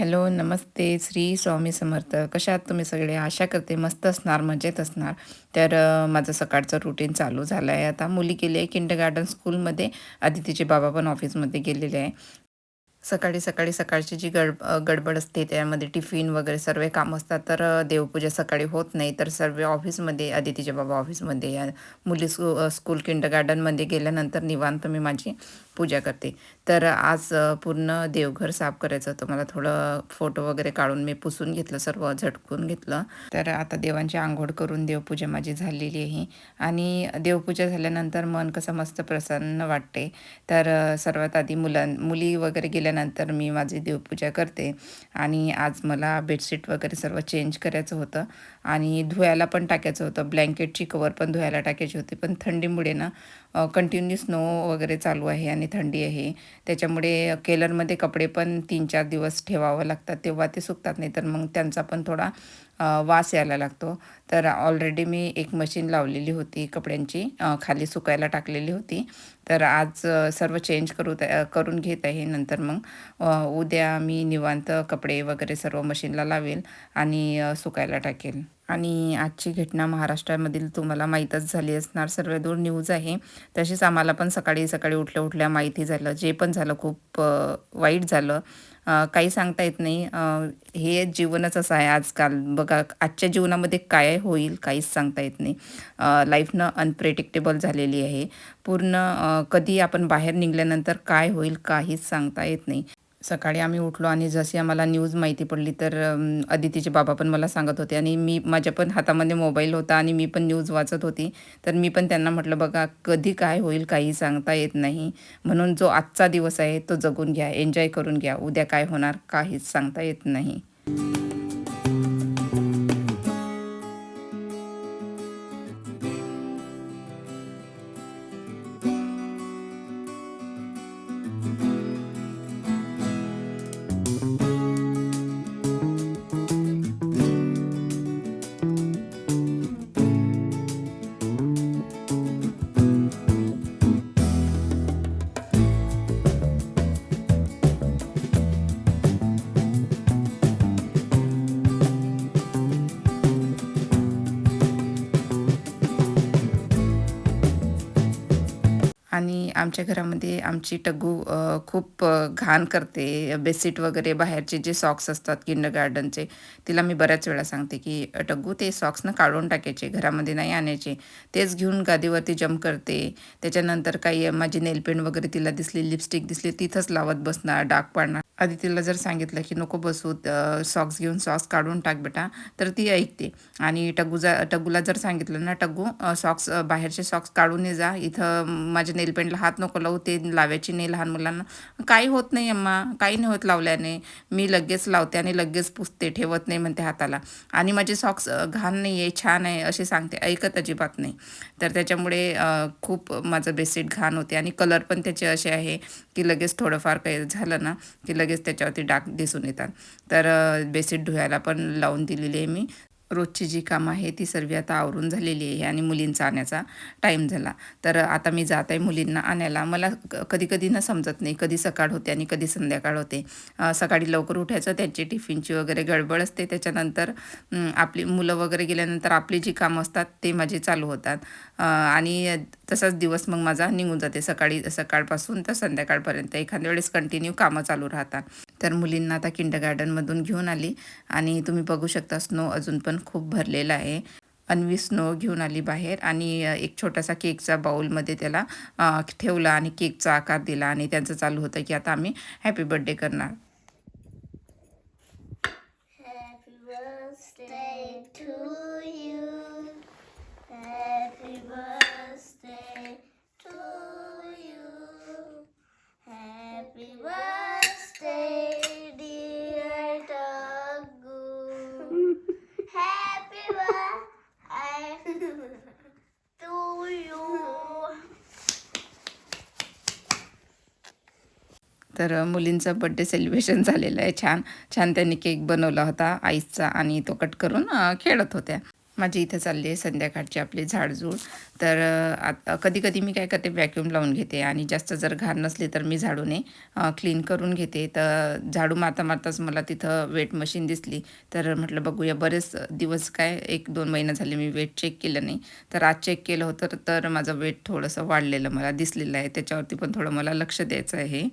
Hello नमस्ते श्री स्वामी समर्थ. कशा आहात तुम्ही सगळे? आशा करते मस्त असणार मजेत असणार. तर माझं सकाळचं रुटीन चालू झालं आहे. आता मुली गेली आहे किंड गार्डन स्कूलमध्ये आधी तिचे बाबा पण ऑफिसमध्ये गेलेले आहे. सकाळी सकाळी सकाळची जी गड गडबड असते त्यामध्ये टिफिन वगैरे सर्व काम असतात. तर देवपूजा सकाळी होत नाही. तर सर्व ऑफिसमध्ये आदितीचे बाबा ऑफिसमध्ये या मुली स्कू स्कूल किंड गार्डनमध्ये गेल्यानंतर निवांत मी माझी पूजा करते. तर आज पूर्ण देवघर साफ करायचं होतं. मला थोडं फोटो वगैरे काढून मी पुसून घेतलं सर्व झटकून घेतलं. तर आता देवांची आंघोळ करून देवपूजा माझी झालेली आहे. आणि देवपूजा झाल्यानंतर मन कसं मस्त प्रसन्न वाटते. तर सर्वात आधी मुलां मुली वगैरे गेल्यानंतर मी माझी देवपूजा करते. आणि आज मला बेडशीट वगैरे सर्व चेंज करायचं होतं. आणि धुवायला पण टाकायचं होतं. ब्लँकेटची कवर पण धुवायला टाकायची होती. पण थंडीमुळे ना कंटिन्यू स्नो वगैरे चालू आहे आणि थंडी आहे. त्याच्यामुळे केलरमध्ये कपडे पण तीन चार दिवस ठेवावं लागतात. तेव्हा ते सुकतात नाही तर मग त्यांचा पण थोडा वास यायला लागतो. तर ऑलरेडी मी एक मशीन लावलेली होती कपड्यांची. खाली सुकायला टाकलेली होती. तर आज सर्व चेंज करू करून घेत आहे. नंतर मग उद्या मी निवांत कपडे वगैरे सर्व मशीनला लावेल आणि सुकायला टाकेल. आणि आजची घटना महाराष्ट्रामधील तुम्हाला माहीतच झाली असणार. सर्व दूर न्यूज आहे. तशीच आम्हाला पण सकाळी सकाळी उठल्या उठल्या माहिती झालं. जे पण झालं खूप वाईट झालं. काही सांगता येत नाही. हे जीवनच असं आहे आजकाल. बघा आजच्या जीवनामध्ये काय होईल काहीच सांगता येत नाही. लाईफनं अनप्रेडिक्टेबल झालेली आहे. पूर्ण कधी आपण बाहेर निघाल्यानंतर काय होईल काहीच सांगता येत नाही. सकाळी आम्ही उठलो आणि जशी आम्हाला न्यूज माहिती पडली तर अदितीचे बाबा पण मला सांगत होते. आणि मी माझ्या पण हातामध्ये मोबाईल होता आणि मी पण न्यूज वाचत होती. तर मी पण त्यांना म्हटलं बघा कधी काय होईल काही सांगता येत नाही. म्हणून जो आजचा दिवस आहे तो जगून घ्या एन्जॉय करून घ्या. उद्या काय होणार काहीच सांगता येत नाही. आमच्या घरामध्ये आमची टग्गू खूप घाण करते. बेडशीट वगैरे बाहेरचे जे सॉक्स असतात किंडर गार्डनचे तिला मी बऱ्याच वेळा सांगते की टग्गू ते सॉक्सनं काढून टाकायचे घरामध्ये नाही आणायचे. तेच घेऊन गादीवरती जम्प करते. त्याच्यानंतर काही माझी नेलपेंट वगैरे तिला दिसली लिपस्टिक दिसली तिथंच लावत बसणार डाग पाडणार. आदितीला जर सांगितलं की नको बसू सॉक्स घेऊन सॉक्स काढून टाक बेटा तर ती ऐकते. आणि टग्गूजा टग्गूला जर सांगितलं ना टग्गू सॉक्स बाहेरचे सॉक्स काढून ये जा. इथं माझ्या नेलपेंटला हात नको लावू ते लावायची नाही लहान मुलांना. काही होत नाही अम्मा काही नाही होत लावल्याने. मी लगेच लावते आणि लगेच पुसते ठेवत नाही म्हणते हाताला. आणि माझे सॉक्स घाण नाही आहे छान आहे असे सांगते. ऐकत अजिबात नाही. तर त्याच्यामुळे खूप माझं बेडशीट घाण होते. आणि कलर पण त्याचे असे आहे की लगेच थोडंफार काही झालं ना की लगेच त्याच्यावरती डाग दिसून येतात. तर अ, बेडशीट धुवायला पण लावून दिलेली आहे मी. रोजची जी कामं आहे ती सर्व आता आवरून झालेली आहे आणि मुलींचा आणायचा टाईम झाला. तर आता मी जात आहे मुलींना आणायला. मला कधी कधी ना समजत नाही कधी सकाळ होते आणि कधी संध्याकाळ होते. सकाळी लवकर उठायचं त्यांची टिफिनची वगैरे गडबड असते. त्याच्यानंतर आपली मुलं वगैरे गेल्यानंतर आपली जी कामं असतात ते माझे चालू होतात. आणि तसाच दिवस मग माझा निघून जाते. सकाळी सकाळपासून तर संध्याकाळपर्यंत. एखाद्या वेळेस कंटिन्यू कामं चालू राहतात. तर मुलींना आता किंड गार्डनमधून घेऊन आली. आणि तुम्ही बघू शकता स्नो अजून पण खूप भरलेला आहे. अन्वी स्नो घेऊन आली बाहेर आणि एक छोटासा केकचा बाऊलमध्ये त्याला ठेवला आणि केकचा आकार दिला. आणि त्यांचं चालू होतं की आता आम्ही हॅपी बर्थडे करणार. तर मुलींचा मुलींचं बड्डे सेलिब्रेशन झालेलं आहे. छान छान त्यांनी केक बनवला होता आईसचा आणि तो कट करून खेळत होत्या. माझी इथं चालली आहे संध्याकाळची आपली झाडझूड. तर आता कधी कधी मी काय करते व्हॅक्यूम लावून घेते आणि जास्त जर घाण नसली तर मी झाडूने क्लीन करून घेते. तर झाडू मारता मारताच मला तिथं वेट मशीन दिसली. तर म्हटलं बघूया बरेच दिवस काय एक दोन महिने झाले मी वेट चेक केलं नाही. तर आज चेक केलं होतं तर माझं वेट थोडंसं वाढलेलं मला दिसलेलं आहे. त्याच्यावरती पण थोडं मला लक्ष द्यायचं आहे.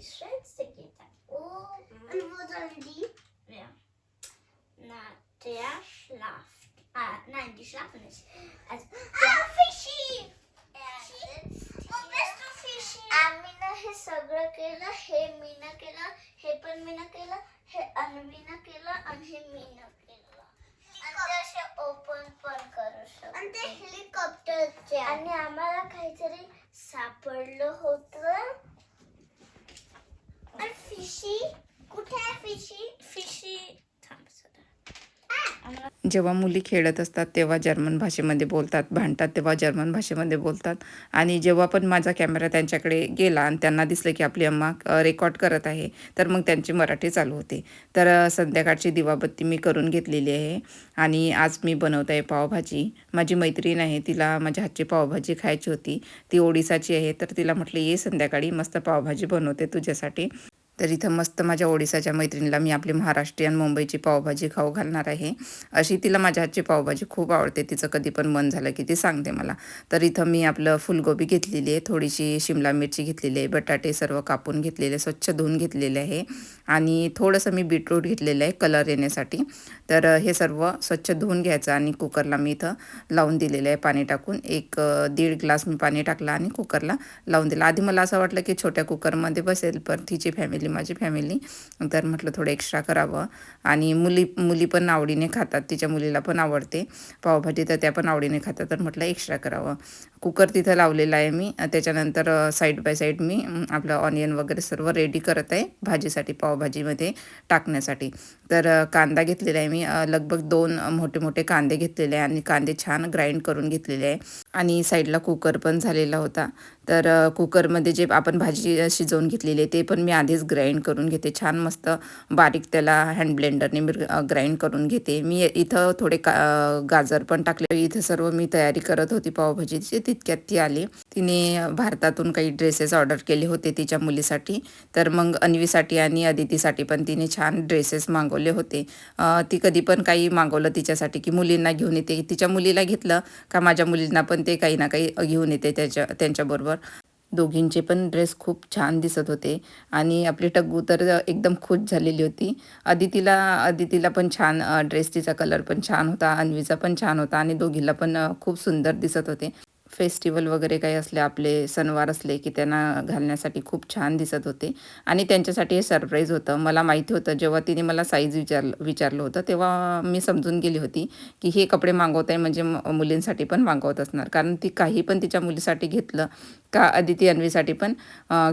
Und die schönste geht dann. Oh. Und wo sollen die? Ja. Na, der schlaft. Ah, nein, die schlafen nicht. Also, ah, Fischi! Wo bist du, Fischi? आम्ही हे सगळं केलं हे मीनं केलं हे पण मीनं केलं हे अनवीनं केलं आणि हे मीनं केलं आणि ते असे ओपन पण करू शकतो आणि ते हेलिकॉप्टरचे आणि आम्हाला काहीतरी सापडलं होतं आणि फिशी? कुठे आहे फिशी? फिशी थांब सदा. आम्हाला जेव्हा मुली खेळत असतात तेव्हा जर्मन भाषेमध्ये बोलतात भांडतात तेव्हा जर्मन भाषेमध्ये बोलतात. आणि जेव्हा पण माझा कॅमेरा त्यांच्याकडे गेला आणि त्यांना दिसलं की आपली अम्मा रेकॉर्ड करत आहे तर मग त्यांची मराठी चालू होते. तर संध्याकाळची दिवाबत्ती मी करून घेतलेली आहे. आणि आज मी बनवत आहे पावभाजी. माझी मैत्रीण आहे तिला माझ्या हातची पावभाजी खायची होती. ती ओडिसाची आहे तर तिला म्हटलं ये संध्याकाळी मस्त पावभाजी बनवते तुझ्यासाठी. तर इथं मस्त माझ्या ओडिसाच्या मैत्रिणीला मी आपली महाराष्ट्रीयन मुंबईची पावभाजी खाऊ घालणार आहे. अशी तिला माझ्या हातची पावभाजी खूप आवडते. तिचं कधी पण मन झालं की ती सांगते मला. तर इथं मी आपलं फुलगोबी घेतलेली आहे. थोडीशी शिमला मिरची घेतलेली आहे. बटाटे सर्व कापून घेतलेले स्वच्छ धुवून घेतलेले आहे. आणि थोडंसं मी बीटरूट घेतलेलं आहे कलर येण्यासाठी. तर हे सर्व स्वच्छ धुवून घ्यायचं आणि कुकरला मी इथं लावून दिलेलं आहे पाणी टाकून. एक दीड ग्लास मी पाणी टाकलं आणि कुकरला लावून दिलं. आधी मला असं वाटलं की छोट्या कुकरमध्ये बसेल पण तिची फॅमिली माझी फॅमिली तर म्हटलं थोडं एक्स्ट्रा करावं. आणि मुली मुली पण आवडीने खातात. तिच्या मुलीला पण आवडते. पावभाजी तर त्या पण आवडीने खातात. तर म्हटलं एक्स्ट्रा करावं. कुकर तिथं लावलेला आहे मी. त्याच्यानंतर साईड बाय साईड मी आपलं ऑनियन वगैरे सर्व रेडी करत आहे. भाजीसाठी पावभाजीमध्ये टाकण्यासाठी. तर कांदा घेतलेला आहे मी. लगभग दोन मोठे मोठे कांदे घेतलेले आहे. आणि कांदे छान ग्राइंड करून घेतलेले आहे. आणि साईडला कुकर पण झालेला होता. तर कुकरमध्ये जे आपण भाजी शिजवून घेतलेली आहे ते पण मी आधीच ग्राइंड करून घेते. छान मस्त बारीक त्याला हँड ब्लेंडरने मी ग्राइंड करून घेते. मी इथं थोडे का गाजर पण टाकले. इथं सर्व मी तयारी करत होती पावभाजीची. तितक्यात ती आली. तिने भारतातून काही ड्रेसेस ऑर्डर केले होते तिच्या मुलीसाठी. तर मग अन्वीसाठी आणि अदितीसाठी पण तिने छान ड्रेसेस मागवले होते. ती कधी पण काही मागवलं तिच्यासाठी की मुलींना घेऊन येते. तिच्या मुलीला घेतलं का माझ्या मुलींना पण ते काही ना काही घेऊन येते त्याच्या त्यांच्याबरोबर. दोघींचे पण ड्रेस खूप छान दिसत होते. आणि आपली टग्गू तर एकदम खुश झालेली होती. अदितीला अदितीला पण छान ड्रेस तिचा कलर पण छान होता अन्वीचा पण छान होता आणि दोघीला पण खूप सुंदर दिसत होते. फेस्टिवल वगैरे काही असले आपले सणवार असले की त्यांना घालण्यासाठी खूप छान दिसत होते. आणि त्यांच्यासाठी हे सरप्राईज होतं. मला माहिती होतं जेव्हा तिने मला साईज विचारलं विचारलं होतं तेव्हा मी समजून गेली होती की हे कपडे मागवत आहे म्हणजे म- मुलींसाठी पण मागवत असणार. कारण ती काही पण तिच्या मुलीसाठी घेतलं का अदिती अन्वीसाठी पण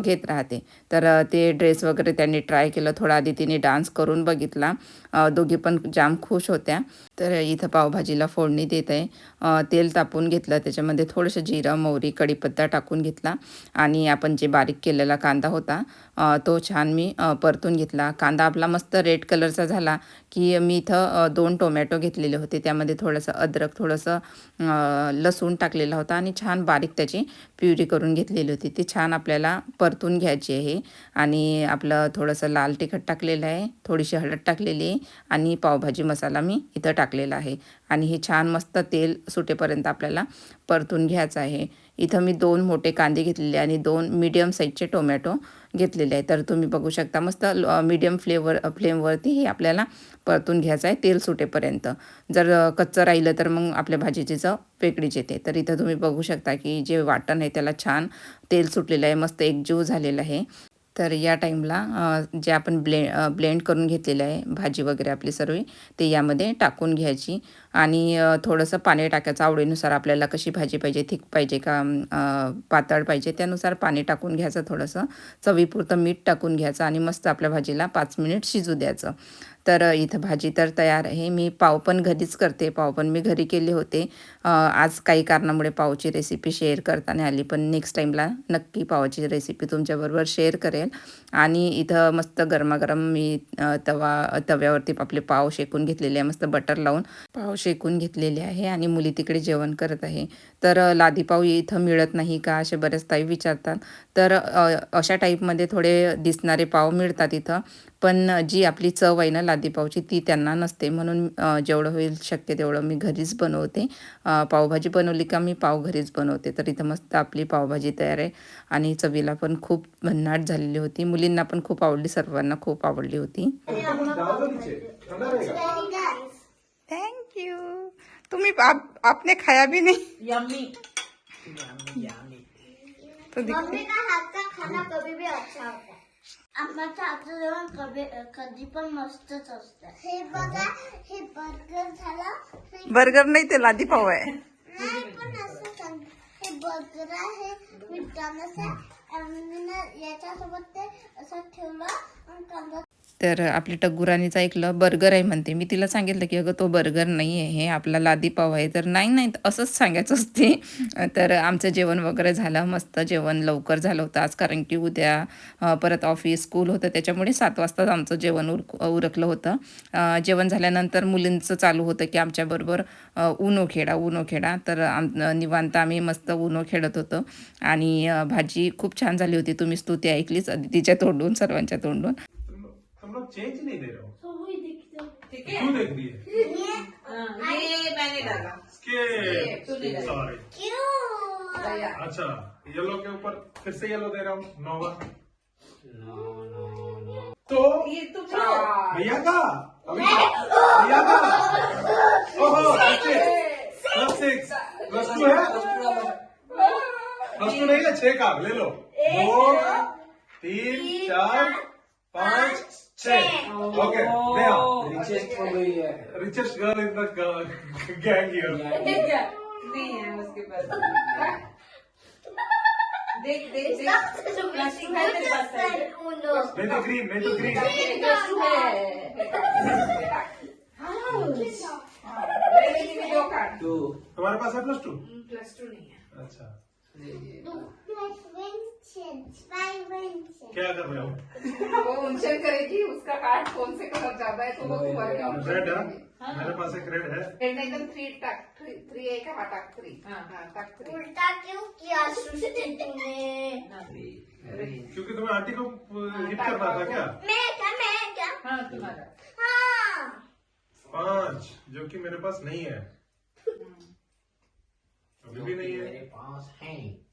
घेत राहते. तर ते ड्रेस वगैरे त्यांनी ट्राय केलं. थोडा आधी तिने डान्स करून बघितला. दोघी पण जाम खुश होत्या. तर इथं पावभाजीला फोडणी देत आहे. तेल तापून घेतलं. त्याच्यामध्ये थोडंसं जिरं मोहरी कढीपत्ता टाकून घेतला. आणि आपण जे बारीक केलेला कांदा होता तो छान मी परतून घेतला. कांदा आपला मस्त रेड कलरचा झाला. की मी इथं दोन टोमॅटो घेतलेले होते. त्यामध्ये थोडंसं अद्रक थोडंसं लसूण टाकलेला होता आणि छान बारीक त्याची प्युरी करून घेतलेली होती. ती छान आपल्याला परतून घ्यायची आहे आणि आपलं थोडंसं लाल तिखट टाकलेलं आहे थोडीशी हळद टाकलेली आहे आणि पावभाजी मसाला मी इथं टाकलेला आहे. आणि हे छान मस्त तेल सुटेपर्यंत आपल्याला परतून घ्यायचं आहे. इथं मी दोन मोठे कांदे घेतलेले आणि दोन मीडियम साईजचे टोमॅटो घेतलेले आहे. तर तुम्ही बघू शकता मस्त मीडियम फ्लेवर फ्लेमवरती हे आपल्याला परतून घ्यायचं आहे तेल सुटेपर्यंत. जर कच्चं राहिलं तर मग आपल्या भाजीची चव वेगळीच येते. तर इथं तुम्ही बघू शकता की जे वाटण आहे त्याला छान तेल सुटलेलं आहे. मस्त एकजीव झालेलं आहे. तर या टाईमला जे आपण ब्ले ब्लेंड करून घेतलेलं आहे भाजी वगैरे आपली सर्व ते यामध्ये टाकून घ्यायची. आणि थोडंसं पाणी टाकायचं. आवडीनुसार आपल्याला कशी भाजी पाहिजे थिक पाहिजे का पातळ पाहिजे त्यानुसार पाणी टाकून घ्यायचं थोडंसं. चवीपुरतं मीठ टाकून घ्यायचं आणि मस्त आपल्या भाजीला पाच मिनिट शिजू द्यायचं. तर इथं भाजी तर तयार आहे. मी पाव पण घरीच करते. पाव पण मी घरी केले होते. आज काही कारणामुळे पावची रेसिपी शेअर करताना आली पण नेक्स्ट टाईमला नक्की पावाची रेसिपी तुमच्याबरोबर शेअर करेल. आणि इथं मस्त गरमागरम मी तवा तव्यावरती आपले पाव शेकून घेतलेले आहे. मस्त बटर लावून पाव शेकून घेतलेले आहे आणि मुली तिकडे जेवण करत आहे. तर अ, लादी पाव इथं मिळत नाही का असे बरेच ताई विचारतात. तर अशा टाईपमध्ये थोडे दिसणारे पाव मिळतात इथं. पण जी आपली चव आहे ना लादी पावची ती त्यांना नसते. म्हणून जेवढं होईल शक्य तेवढं मी घरीच बनवते. पावभाजी बनवली का मी पाव घरीच बनवते. तर इथं मस्त आपली पावभाजी तयार आहे. आणि चवीला पण खूप भन्नाट झालेली होती. मुलींना पण खूप आवडली सर्वांना खूप आवडली होती. थैंक यू तुम्ही आप, आपने खाया भी नहीं? यम्मी यम्मी यम्मी तो मम्मी का हाथ का खाना कभी भी अच्छा होता है। आम्हाच्या हातचं जेवण कधी कधी पण मस्तच असतं हे बघा हे बर्गर झालं. बर्गर नाही ते लादी पाव आहे. नाही पण असं सांग. हे बर्गर आहे विटामिन्स आहे आणि ना याच्यासोबत ते असं ठेवलं आणि कांदा तर आपली टग्गुराणीचं ऐकलं बर्गर आहे म्हणते. मी तिला सांगितलं की अगं तो बर्गर नाही आहे हे आपला लादी पाव आहे. तर नाही नाही. असंच सांगायचं असते. तर आमचं जेवण वगैरे झालं. मस्त जेवण लवकर झालं होतं आज. कारण की उद्या परत ऑफिस स्कूल होतं. त्याच्यामुळे सात वाजताच आमचं जेवण उरक उरकलं होतं. जेवण झाल्यानंतर मुलींचं चालू होतं की आमच्याबरोबर उनो खेळा उनो खेळा तर आम निवांत आम्ही मस्त उनो खेळत होतो. आणि भाजी खूप छान झाली होती. तुम्ही स्तुती ऐकलीच. अदितीच्या तोंडून सर्वांच्या तोंडून. तुम चेंज ही नहीं दे रहे हो ठीक तू है देख रही है हाँ, ये मैंने डाला इसके सॉरी क्यों अच्छा येलो के ऊपर फिर से येलो दे रहा हूँ नोवा तो ये तो चार भैया का अभी भैया का ओहो प्लस सिक्स प्लस टू है प्लस टू नहीं है छह का ले लो दो तीन चार पाँच छह ओके दे आओ रिचेस्ट हो गई है richest girl in the gang here नहीं है उसके पास देख देख देख प्लास्टिक है तेरे पास है नहीं तो ग्रीन नहीं तो ग्रीन प्लास्टिक है ले ले ये दो कार्ड टू तुम्हारे पास है प्लस टू प्लस टू नहीं है अच्छा क्या कर रहे हो? वो उनसे करेगी उसका कार्ड कौन से कलर ज़्यादा है तो वो तुम्हारे रेड है? मेरे पास एक रेड है। रेड एकदम थ्री टाक थ्री थ्री आहे का थ्री हाँ। हा टाक थ्री उल्टा क्यों किया सृष्टि तूने क्योंकि तुम्हें आंटी को हिट करना था क्या? मैं क्या मैं क्या? हाँ तुम्हारा। हाँ। पाँच जो कि मेरे पास नहीं है। अभी भी नहीं है। मेरे पास है।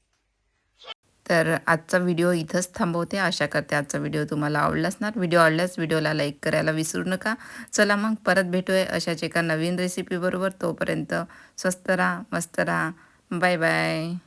तर आजचा व्हिडिओ इथंच थांबवते. आशा करते आजचा व्हिडिओ तुम्हाला आवडला असणार. व्हिडिओ आवडल्यास व्हिडिओला लाईक करायला विसरू नका. चला मग परत भेटूया अशाच एका नवीन रेसिपीबरोबर तोपर्यंत स्वस्त राहा मस्त राहा. Bye bye